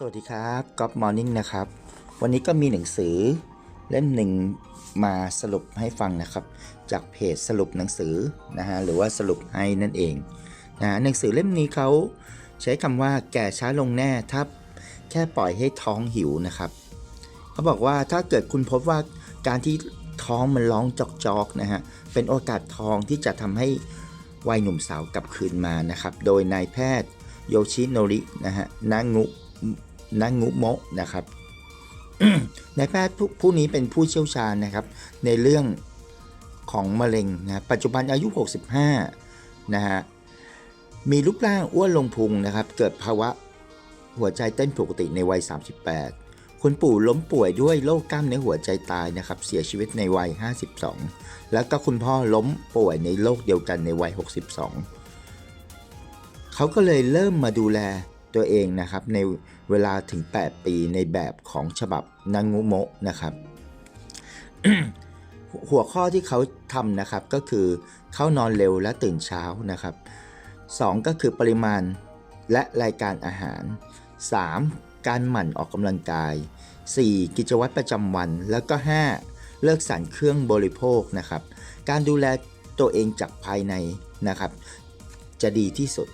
สวัสดีครับก๊อฟมอร์นิ่งนะครับ วันนี้ก็มีหนังสือเล่มหนึ่งมาสรุปให้ฟังนะครับ จากเพจสรุปหนังสือนะฮะหรือว่าสรุปให้นั่นเองนะฮะหนังสือเล่มนี้เขาใช้คำว่าแก่ช้าลงแน่ถ้าแค่ปล่อยให้ท้องหิวนะครับเขาบอกว่าถ้าเกิดคุณพบว่าการที่ท้องมันร้องจอกๆนะฮะเป็นโอกาสทองที่จะทำให้วัยหนุ่มสาวกลับคืนมานะครับ โดยนายแพทย์โยชิโนรินะฮะนางุ นางุโมะนะครับนายแพทย์ผู้นี้เป็นผู้เชี่ยวชาญนะครับ ในเรื่องของมะเร็งนะปัจจุบันอายุ 65 นะฮะมีรูปร่างอ้วนลงพุงนะครับ เกิดภาวะหัวใจเต้นปกติในวัย 38 คุณปู่ล้มป่วยด้วยโรคกล้ามเนื้อหัวใจตายนะครับ เสียชีวิตในวัย 52 แล้วก็คุณพ่อล้มป่วยในโรคเดียวกันในวัย 62 เขาก็เลยเริ่มมาดูแล ตัวเองนะครับในเวลาถึง 8 ปีในแบบของฉบับนางุโมะนะครับ หัวข้อที่เขาทำนะครับก็คือเข้านอนเร็วและตื่นเช้านะครับ 2 ก็คือปริมาณและรายการอาหาร 3. การหมั่นออกกำลังกาย 4. กิจวัตรประจำวัน แล้วก็ 5. เลิกสารเครื่องบริโภคนะครับ การดูแลตัวเองจากภายในนะครับ จะดีที่สุด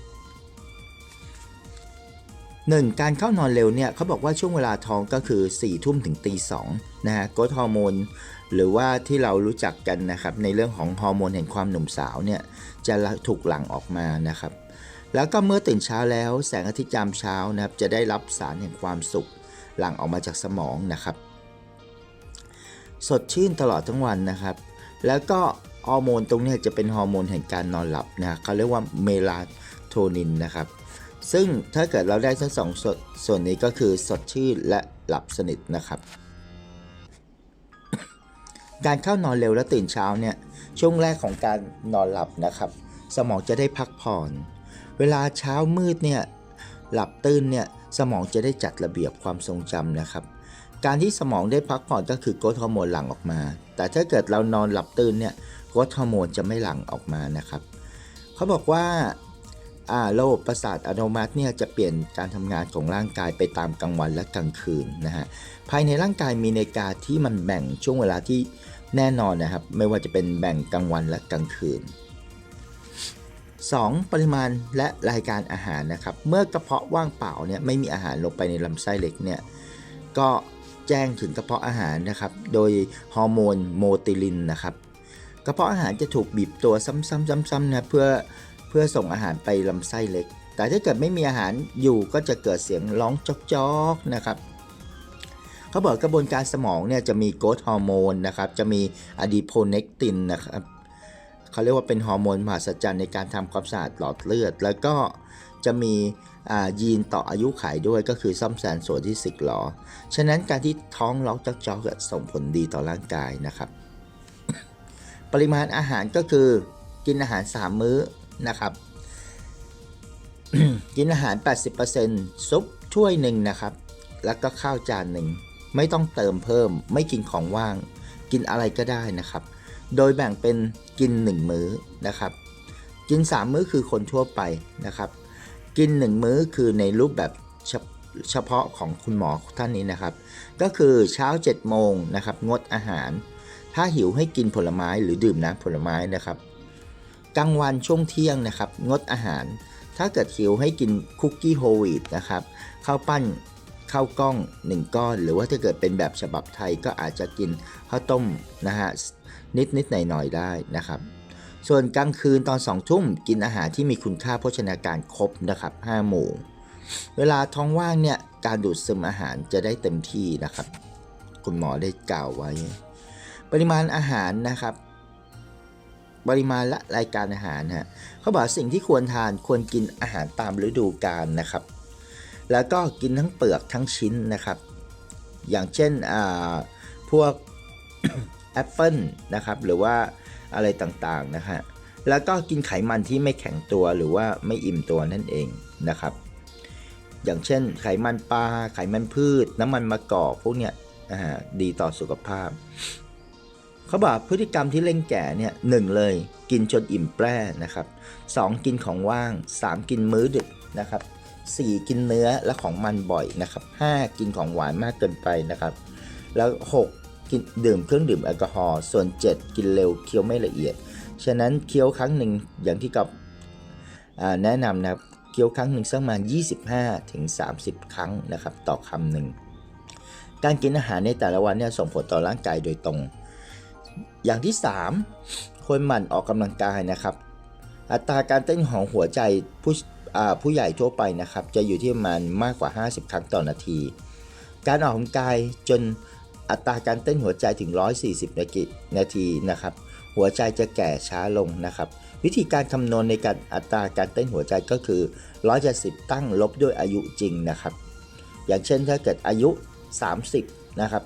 1. การเข้านอนเร็วเนี่ยเขาบอกว่าช่วงเวลาท้องก็คือ4ี่ทุ่มถึงตีสองนะฮะกรดฮอร์โมนหรือว่าที่เรารู้จักกันนะครับในเรื่องของฮอร์โมนแห่งความหนุ่มสาวเนี่ยจะถูกหลั่งออกมานะครับ แล้วก็เมื่อตื่นเช้าแล้วแสงอาทิตย์ยามเช้านะครับจะได้รับสารแห่งความสุขหลั่งออกมาจากสมองนะครับ สดชื่นตลอดทั้งวันนะครับ แล้วก็ฮอร์โมนตรงนี้จะเป็นฮอร์โมนแห่งการนอนหลับนะเขาเรียกว่าเมลาโทนินนะครับ ซึ่งถ้าเกิดเราได้ทั้งสองส่วนส่วนนี้ก็คือสดชื่นและหลับสนิทนะครับ การเข้านอนเร็วและตื่นเช้าเนี่ยช่วงแรกของการนอนหลับนะครับ สมองจะได้พักผ่อน เวลาเช้ามืดเนี่ยหลับตื่นเนี่ยสมองจะได้จัดระเบียบความทรงจำนะครับ การที่สมองได้พักผ่อนก็คือโกรทฮอร์โมนหลั่งออกมา แต่ถ้าเกิดเรานอนหลับตื่นเนี่ยโกรทฮอร์โมนจะไม่หลั่งออกมานะครับ เขาบอกว่า ระบบประสาทอัตโนมัติเนี่ยจะเปลี่ยนการทำงานของร่างกายไปตามกลางวันและกลางคืนนะฮะภายในร่างกายมีนาฬิกาที่มันแบ่งช่วงเวลาที่แน่นอนนะครับ ไม่ว่าจะเป็นแบ่งกลางวันและกลางคืน 2. ปริมาณและรายการอาหารนะครับ เมื่อกระเพาะว่างเปล่าเนี่ยไม่มีอาหารลงไปในลำไส้เล็กเนี่ยก็แจ้งถึงกระเพาะอาหารนะครับ โดยฮอร์โมนโมติลินนะครับ กระเพาะอาหารจะถูกบีบตัวซ้ำๆๆๆนะเพื่อ พื่อส่งอาหารไปลำไส้เล็ก แต่ถ้าเกิดไม่มีอาหารอยู่ก็จะเกิดเสียงร้องจอกๆนะครับเขาบอกกระบวนการสมองเนี่ยจะมีโกรทฮอร์โมนนะครับจะมีอะดีโพเนกตินนะครับเขาเรียกว่าเป็นฮอร์โมนมหัศจรรย์ในการทำความสะอาดหลอดเลือด แล้วก็จะมียีนต่ออายุขัยด้วยก็คือซ่อมแซมส่วนที่สึกหรอ ฉะนั้นการที่ท้องร้องจอกๆส่งผลดีต่อร่างกายนะครับ ปริมาณอาหารก็คือกินอาหาร 3 มื้อ นะครับ กินอาหาร 80%ซุปถ้วยหนึ่งนะครับ แล้วก็ข้าวจานหนึ่ง ไม่ต้องเติมเพิ่ม ไม่กินของว่าง กินอะไรก็ได้นะครับ โดยแบ่งเป็นกิน 1 มื้อนะครับ กิน 3 มื้อคือคนทั่วไปนะครับ กิน 1 มื้อคือในรูปแบบเฉพาะของคุณหมอท่านนี้นะครับ ก็คือเช้า 7 โมงนะครับ งดอาหาร ถ้าหิวให้กินผลไม้หรือดื่มน้ำผลไม้นะครับ กลางวันช่วงเที่ยงนะครับงดอาหาร ถ้าเกิดหิวให้กินคุกกี้โฮลวีตนะครับข้าวปั้นข้าวกล้อง 1 ก้อน หรือว่าถ้าเกิดเป็นแบบฉบับไทยก็อาจจะกินข้าวต้มนะฮะนิดนิดหน่อยหน่อยได้นะครับ ส่วนกลางคืนตอน2องทุ่มกินอาหารที่มีคุณค่าโภชนาการครบนะครับ5หมู่ เวลาท้องว่างเนี่ยการดูดซึมอาหารจะได้เต็มที่นะครับ คุณหมอได้กล่าวไว้ ปริมาณอาหารนะครับ ปริมาณและรายการอาหารฮะเขาบอกสิ่งที่ควรทานควรกินอาหารตามฤดูกาลนะครับ แล้วก็กินทั้งเปลือกทั้งชิ้นนะครับ อย่างเช่นอ่าพวกแอปเปิลนะครับหรือว่าอะไรต่างๆนะฮะแล้วก็กินไขมันที่ไม่แข็งตัวหรือว่าไม่อิ่มตัวนั่นเองนะครับ อย่างเช่นไขมันปลาไขมันพืช น้ำมันมะกอกพวกเนี้ยอ่าดีต่อสุขภาพ เขาบอกพฤติกรรมที่เล่งแก่เนี่ยหนึ่งเลยกินจนอิ่มแปร่นะครับสองกินของว่างสามกินมื้อดึกนะครับ4กินเนื้อและของมันบ่อยนะครับ5กินของหวานมากเกินไปนะครับ แล้ว6กินดื่มเครื่องดื่มแอลกอฮอล์ส่วน7กินเร็วเคี้ยวไม่ละเอียด ฉะนั้นเคี้ยวครั้งหนึ่งอย่างที่กับอ่าแนะนำนะครับเคี้ยวครั้งหนึ่งสักประมาณ25ถึง30 ครั้งนะครับ ต่อคำหนึ่งการกินอาหารในแต่ละวันเนี่ยส่งผลต่อร่างกายโดยตรง อย่างที่ 3 ควรหมั่นออกกำลังกายนะครับ อัตราการเต้นของหัวใจผู้อ่าผู้ใหญ่ทั่วไปนะครับ จะอยู่ที่ประมาณมากกว่า 50 ครั้งต่อนาที การออกกำลังกายจนอัตราการเต้นหัวใจถึง 140 นาทีนาทีนะครับ หัวใจจะแก่ช้าลงนะครับ วิธีการคำนวณในการอัตราการเต้นหัวใจก็คือ 170 ตั้งลบด้วยอายุจริงนะครับ อย่างเช่นถ้าเกิดอายุ 30 นะครับ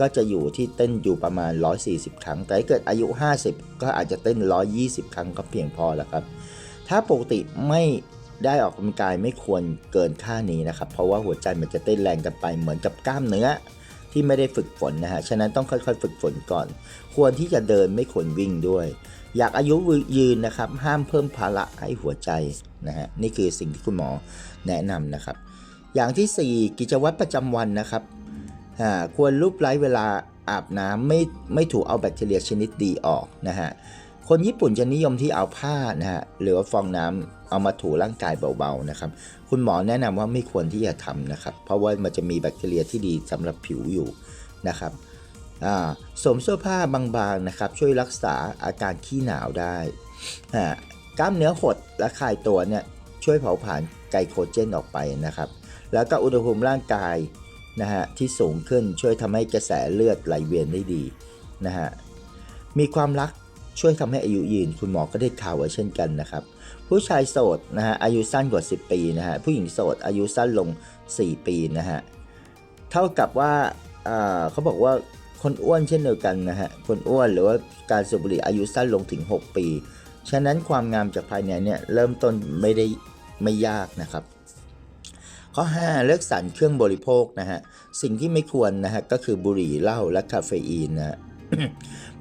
ก็จะอยู่ที่เต้นอยู่ประมาณ 140 ครั้ง แต่เกิดอายุ 50 ก็อาจจะเต้น 120 ครั้งก็เพียงพอแล้วครับ ถ้าปกติไม่ได้ออกกำลังกายไม่ควรเกินค่านี้นะครับ เพราะว่าหัวใจมันจะเต้นแรงกันไปเหมือนกับกล้ามเนื้อที่ไม่ได้ฝึกฝนนะฮะ ฉะนั้นต้องค่อยๆ ฝึกฝนก่อน ควรที่จะเดินไม่ควรวิ่งด้วย อยากอายุยืนนะครับ ห้ามเพิ่มภาระให้หัวใจนะฮะ นี่คือสิ่งที่คุณหมอแนะนำนะครับ อย่างที่ 4 กิจวัตรประจำวันนะครับ ควรรูปไล้เวลาอาบน้ำไม่ไม่ถูกเอาแบคทีเรียชนิดดีออกนะฮะคนญี่ปุ่นจะนิยมที่เอาผ้านะฮะหรือว่าฟองน้ำเอามาถูร่างกายเบาๆนะครับ คุณหมอแนะนำว่าไม่ควรที่จะทำนะครับ เพราะว่ามันจะมีแบคทีเรียที่ดีสำหรับผิวอยู่นะครับอ่าสวมเสื้อผ้าบางๆนะครับ ช่วยรักษาอาการขี้หนาวได้อ่ากล้ามเนื้อหดและคลายตัวเนี่ยช่วยเผาผลาญไกลโคเจนออกไปนะครับ แล้วก็อุณหภูมิร่างกาย นะฮะที่สูงขึ้นช่วยทำให้กระแสเลือดไหลเวียนได้ดีนะฮะมีความรักช่วยทำให้อายุยืนคุณหมอก็ได้ข่าวไว้เช่นกันนะครับ ผู้ชายโสดนะฮะอายุสั้นกว่า 10 ปีนะฮะผู้หญิงโสดอายุสั้นลง 4 ปีนะฮะเท่ากับว่าอ่าเขาบอกว่าคนอ้วนเช่นเดียวกันนะฮะคนอ้วนหรือว่าการสูบบุหรี่อายุสั้นลงถึง 6 ปี ฉะนั้นความงามจากภายในเนี่ยเริ่มต้นไม่ได้ไม่ยากนะครับ ข้อ 5 เลิกสารเครื่องบริโภคนะฮะสิ่งที่ไม่ควรนะฮะก็คือบุหรี่เหล้าและคาเฟอีนนะฮะ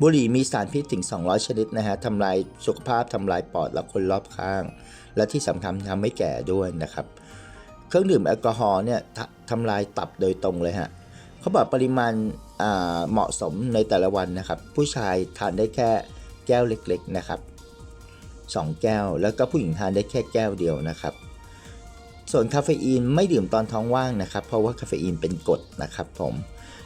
บุหรี่มีสารพิษถึง 200 ชนิดนะฮะทำลายสุขภาพทำลายปอดและคนรอบข้าง และที่สำคัญทำให้แก่ด้วยนะครับ เครื่องดื่มแอลกอฮอล์เนี่ยททำลายตับโดยตรงเลยฮะเขาบอกปริมาณาเหมาะสมในแต่ละวันนะครับ ผู้ชายทานได้แค่แก้วเล็กๆนะครับ 2 แก้ว แล้วก็ผู้หญิงทานได้แค่แก้วเดียวนะครับ ส่วนคาเฟอีนไม่ดื่มตอนท้องว่างนะครับ เพราะว่าคาเฟอีนเป็นกรดนะครับผม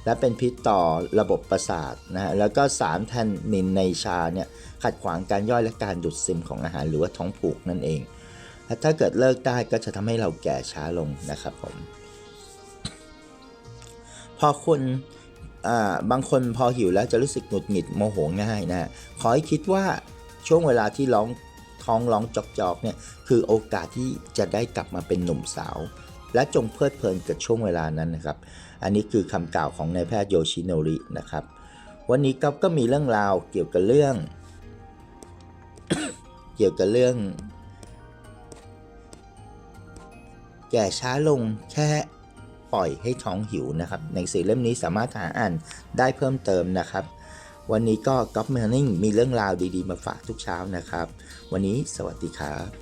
และเป็นพิษต่อระบบประสาทนะฮะแล้วก็สารแทนนินในชาเนี่ยขัดขวางการย่อยและการดูดซึมของอาหารหรือว่าท้องผูกนั่นเองถ้าเกิดเลิกได้ก็จะทำให้เราแก่ช้าลงนะครับผมพอคนอ่าบางคนพอหิวแล้วจะรู้สึกหงุดหงิดโมโหง่ายนะฮะขอให้คิดว่าช่วงเวลาที่ร้อง ท้องร้องจอกๆเนี่ยคือโอกาสที่จะได้กลับมาเป็นหนุ่มสาว และจงเพลิดเพลินกับช่วงเวลานั้นนะครับ อันนี้คือคำกล่าวของนายแพทย์โยชิโนรินะครับ วันนี้ก็ก็มีเรื่องราวเกี่ยวกับเรื่อง เกี่ยวกับเรื่อง แก่ช้าลงแค่ปล่อยให้ท้องหิวนะครับหนังสือเล่มนี้สามารถหาอ่านได้เพิ่มเติมนะครับ วันนี้ก็ก๊อฟเมอร์นิ่งมีเรื่องราวดีๆมาฝากทุกเช้านะครับ วันนี้สวัสดีครับ